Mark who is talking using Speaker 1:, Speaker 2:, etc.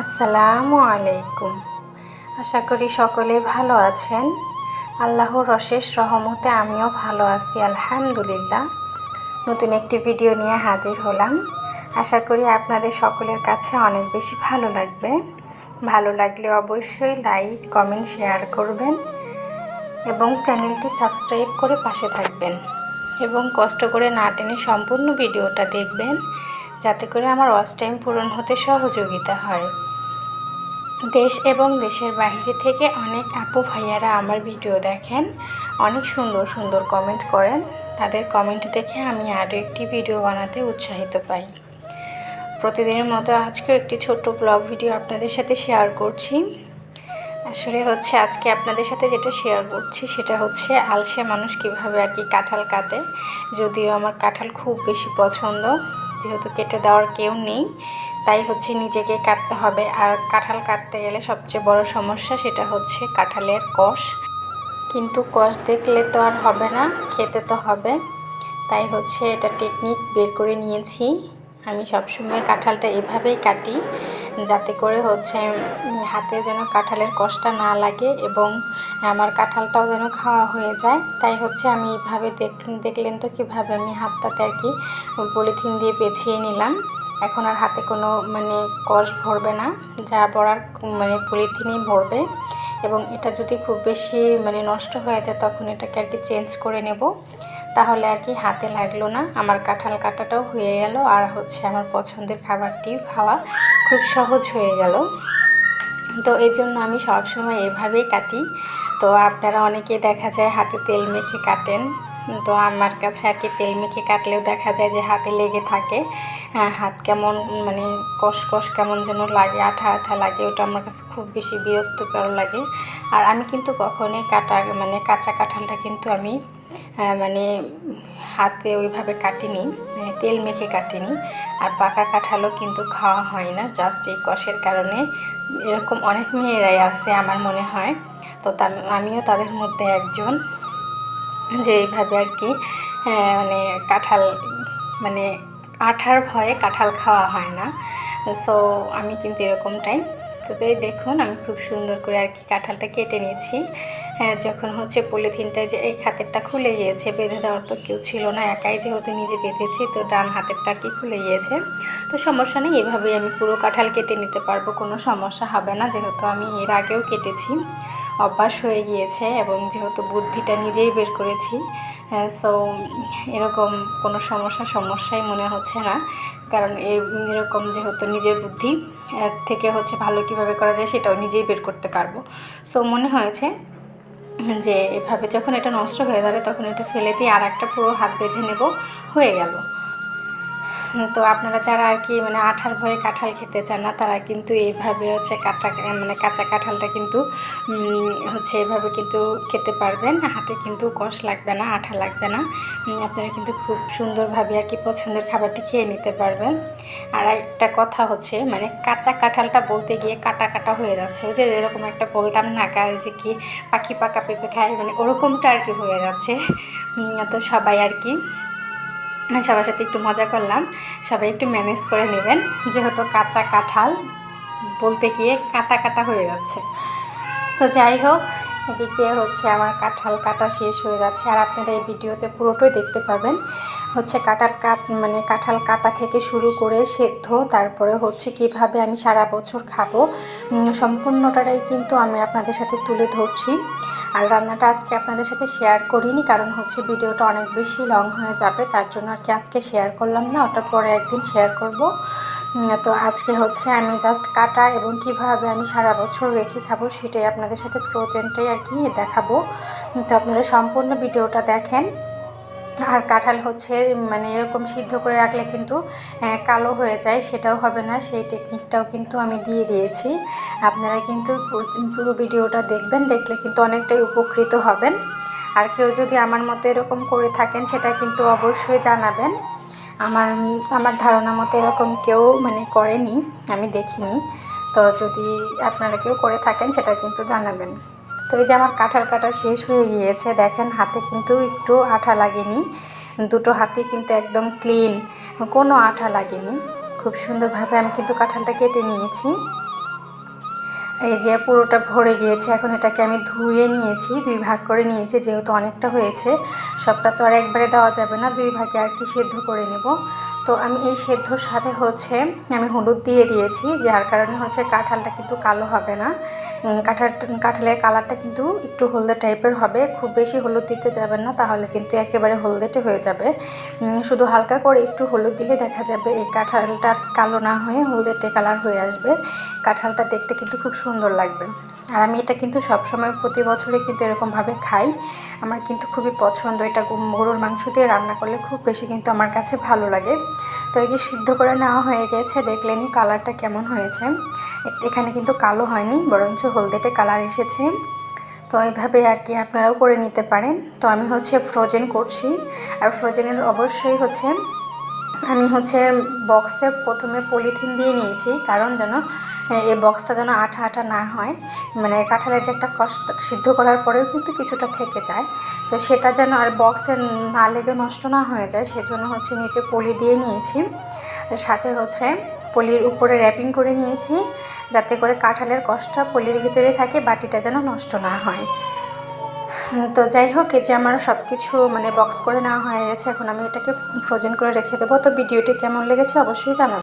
Speaker 1: আসসালামু আলাইকুম। আশা করি সকলে ভালো আছেন। আল্লাহর অশেষ রহমতে আমিও ভালো আছি, আলহামদুলিল্লাহ। নতুন একটি ভিডিও নিয়ে হাজির হলাম। আশা করি আপনাদের সকলের কাছে অনেক বেশি ভালো লাগবে। ভালো লাগলে অবশ্যই লাইক, কমেন্ট, শেয়ার করবেন এবং চ্যানেলটি সাবস্ক্রাইব করে পাশে থাকবেন এবং কষ্ট করে না টেনে সম্পূর্ণ ভিডিওটা দেখবেন। যাতে করে আমার ওয়াচ টাইম পূরণ হতে সহযোগিতা হয়। দেশ এবং দেশের বাইরে থেকে অনেক আপু ভাইয়ারা আমার ভিডিও দেখেন, অনেক সুন্দর সুন্দর কমেন্ট করেন। তাদের কমেন্ট দেখে আমি আরও একটি ভিডিও বানাতে উৎসাহিত পাই। প্রতিদিনের মতো আজকেও একটি ছোট্ট ব্লগ ভিডিও আপনাদের সাথে শেয়ার করছি। আসলে হচ্ছে আজকে আপনাদের সাথে যেটা শেয়ার করছি সেটা হচ্ছে আলসে মানুষ কীভাবে আর কি কাঁঠাল কাটে, যদিও আমার কাঁঠাল খুব বেশি পছন্দ। যেহেতু কেটে দেওয়ার কেউ নেই, তাই হচ্ছে নিজেকে কাটতে হবে। আর কাঁঠাল কাটতে গেলে সবচেয়ে বড় সমস্যা সেটা হচ্ছে কাঁঠালের কষ। কিন্তু কষ দেখলে তো আর হবে না, খেতে তো হবে। তাই হচ্ছে এটা টেকনিক বের করে নিয়েছি। আমি সবসময় কাঁঠালটা এভাবেই কাটি, যাতে করে হচ্ছে হাতে যেন কাঁঠালের কষটা না লাগে এবং আমার কাঁঠালটাও যেন খাওয়া হয়ে যায়। তাই হচ্ছে আমি এইভাবে দেখলেন তো কীভাবে আমি হাতটাতে আর কি পলিথিন দিয়ে পেছিয়ে নিলাম। এখন আর হাতে কোনো মানে কষ ভরবে না, যা ভরার মানে পলিথিনই ভরবে। এবং এটা যদি খুব বেশি মানে নষ্ট হয়ে যায় তখন এটাকে আর কি চেঞ্জ করে নেব। তাহলে আর কি হাতে লাগল না। আমার কাঁঠাল কাটাটাও হয়ে গেল আর হচ্ছে আমার পছন্দের খাবারটিও খাওয়া খুব সহজ হয়ে গেল। তো এই জন্য আমি সবসময় এভাবেই কাটি। তো আপনারা অনেকে দেখা যায় হাতে তেল মেখে কাটেন। তো আমার কাছে আর কি তেল মেখে কাটলেও দেখা যায় যে হাতে লেগে থাকে। হাত কেমন মানে কষ কেমন যেন লাগে, আঠা আঠা লাগে, ওটা আমার কাছে খুব বেশি বিরক্তকর লাগে। আর আমি কিন্তু কখনোই কাটা মানে কাঁচা কাঁঠালটা কিন্তু আমি মানে হাতে ওইভাবে কাটিনি মানে তেল মেখে কাটিনি। আর পাকা কাঁঠালও কিন্তু খাওয়া হয় না জাস্ট এই কষের কারণে। এরকম অনেক মেয়েরাই আছে আমার মনে হয়। তো আমিও তাদের মধ্যে একজন। যে এইভাবে আর কি মানে কাঁঠাল মানে আঠার ভয়ে কাঁঠাল খাওয়া হয় না। সো আমি কিন্তু এরকম টাইম তো এই দেখুন, আমি খুব সুন্দর করে আর কি কাঁঠালটা কেটে নিয়েছি। হ্যাঁ যখন হচ্ছে পলিথিনটা যে এই হাতেরটা খুলে গিয়েছে, বেঁধে দেওয়ার তো কেউ ছিল না, একাই যেহেতু নিজে বেঁধেছি, তো ডান হাতেরটা আর কি খুলে গিয়েছে। তো সমস্যা নেই, এভাবেই আমি পুরো কাঁঠাল কেটে নিতে পারব, কোনো সমস্যা হবে না, যেহেতু আমি এর আগেও কেটেছি। অভ্যাস হয়ে গিয়েছে এবং যেহেতু বুদ্ধিটা নিজেই বের করেছি সো এরকম কোনো সমস্যা সমস্যাই মনে হচ্ছে না। কারণ এরকম যেহেতু নিজের বুদ্ধি থেকে হচ্ছে ভালো কীভাবে করা যায় সেটাও নিজেই বের করতে পারব। সো মনে হয়েছে যে এভাবে যখন এটা নষ্ট হয়ে যাবে তখন এটা ফেলে দিয়ে আর একটা পুরো হাত বেঁধে নেব, হয়ে গেল। তো আপনারা যারা আর কি মানে আঠার ভয়ে কাঁঠাল খেতে চান না, তারা কিন্তু এইভাবে হচ্ছে কাঁটা মানে কাঁচা কাঁঠালটা কিন্তু হচ্ছে এভাবে কিন্তু খেতে পারবেন। হাতে কিন্তু কষ লাগবে না, আঠা লাগবে না। আপনারা কিন্তু খুব সুন্দরভাবে আর কি পছন্দের খাবারটি খেয়ে নিতে পারবেন। আর একটা কথা হচ্ছে মানে কাঁচা কাঁঠালটা বলতে গিয়ে কাটা কাটা হয়ে যাচ্ছে। ওই যে এরকম একটা বলতাম না যে কি পাখি পাকা পেঁপে খায় মানে ওরকমটা আর কি হয়ে যাচ্ছে। তো সবাই আর কি সবার সাথে একটু মজা করলাম। সবাই একটু ম্যানেজ করে নেবেন। যেহেতু কাঁচা কাঁঠাল বলতে গিয়ে কাটা কাটা হয়ে যাচ্ছে। তো যাই হোক, এদিক হচ্ছে আমার কাঁঠাল কাটা শেষ হয়ে যাচ্ছে আর আপনারা এই ভিডিওতে পুরোটাই দেখতে পাবেন। হচ্ছে কাঁঠাল কাট মানে কাঁঠাল কাটা থেকে শুরু করে সেদ্ধ, তারপরে হচ্ছে কীভাবে আমি সারা বছর খাব সম্পূর্ণটাই কিন্তু আমি আপনাদের সাথে তুলে ধরছি। আর রান্নাটা আজকে আপনাদের সাথে শেয়ার করিনি, কারণ হচ্ছে ভিডিওটা অনেক বেশি লং হয়ে যাবে, তার জন্য আর কি আজকে শেয়ার করলাম না, ওটা পরে একদিন শেয়ার করব। তো আজকে হচ্ছে আমি জাস্ট কাটা এবং কীভাবে আমি সারা বছর রেখে খাব সেটাই আপনাদের সাথে ফ্রোজেনটাই আর কি দেখাবো। তো আপনারা সম্পূর্ণ ভিডিওটা দেখেন। আর কাঁঠাল হচ্ছে মানে এরকম সিদ্ধ করে রাখলে কিন্তু কালো হয়ে যায়, সেটাও হবে না, সেই টেকনিকটাও কিন্তু আমি দিয়ে দিয়েছি। আপনারা কিন্তু পুরো ভিডিওটা দেখবেন, দেখলে কিন্তু অনেকটাই উপকৃত হবেন। আর কেউ যদি আমার মতো এরকম করে থাকেন, সেটা কিন্তু অবশ্যই জানাবেন। আমার আমার ধারণা মতো এরকম কেউ মানে করেনি, আমি দেখিনি। তো যদি আপনারা কেউ করে থাকেন, সেটা কিন্তু জানাবেন। তো এই যে আমার কাঁঠাল কাটা শেষ হয়ে গিয়েছে, দেখেন হাতে কিন্তু একটু আঠা লাগেনি। দুটো হাতে কিন্তু একদম ক্লিন কোনো আঠা লাগেনি। খুব সুন্দরভাবে আমি কিন্তু কাঁঠালটা কেটে নিয়েছি। এই যে পুরোটা ভরে গিয়েছে, এখন এটাকে আমি ধুয়ে নিয়েছি, দুই ভাগ করে নিয়েছি, যেহেতু অনেকটা হয়েছে, সবটা তো আর একবারে দেওয়া যাবে না, দুই ভাগে আর কি সেদ্ধ করে নেব। তো আমি এই সেদ্ধর সাথে হচ্ছে আমি হলুদ দিয়ে দিয়েছি, যার কারণে হচ্ছে কাঁঠালটা কিন্তু কালো হবে না। কাঁঠাল, কাঁঠালের কালারটা কিন্তু একটু হলদে টাইপের হবে, খুব বেশি হলুদ দিতে যাবেন না, তাহলে কিন্তু একেবারে হলদেটে হয়ে যাবে। শুধু হালকা করে একটু হলুদ দিলে দেখা যাবে এই কাঁঠালটা কালো না হয়ে হলদেটে কালার হয়ে আসবে। কাঁঠালটা দেখতে কিন্তু খুব সুন্দর লাগবে। আর আমি এটা কিন্তু সবসময় প্রতি বছরে কিন্তু এরকমভাবে খাই। আমার কিন্তু খুবই পছন্দ এটা গরুর মাংস দিয়ে রান্না করলে খুব বেশি কিন্তু আমার কাছে ভালো লাগে। তো এই যে সিদ্ধ করে নেওয়া হয়ে গেছে, দেখলেনি কালারটা কেমন হয়েছে। এখানে কিন্তু কালো হয়নি, বরঞ্চ হলদেটে কালার এসেছে। তো এইভাবে আর কি আপনারাও করে নিতে পারেন। তো আমি হচ্ছে ফ্রোজেন করছি। আর ফ্রোজেনের অবশ্যই হচ্ছে, আমি হচ্ছে বক্সে প্রথমে পলিথিন দিয়ে নিয়েছি। কারণ যেন এই বক্সটা যেন আঠা আঠা না হয় মানে কাঁঠালের যে একটা কষ্ট সিদ্ধ করার পরেও কিন্তু কিছুটা থেকে যায়। তো সেটা যেন আর বক্সে না লেগে নষ্ট না হয়ে যায়, সেজন্য হচ্ছে নিচে পলি দিয়ে নিয়েছি। সাথে হচ্ছে পলির উপরে র্যাপিং করে নিয়েছি, যাতে করে কাঁঠালের কষ্টটা পলির ভিতরে থাকে, বাটিটা যেন নষ্ট না হয়। তো যাই হোক, এই যে আমার সব কিছু মানে বক্স করে নেওয়া হয়ে গেছে, এখন আমি এটাকে ফ্রোজেন করে রেখে দেবো। তো ভিডিওটি কেমন লেগেছে অবশ্যই জানাব।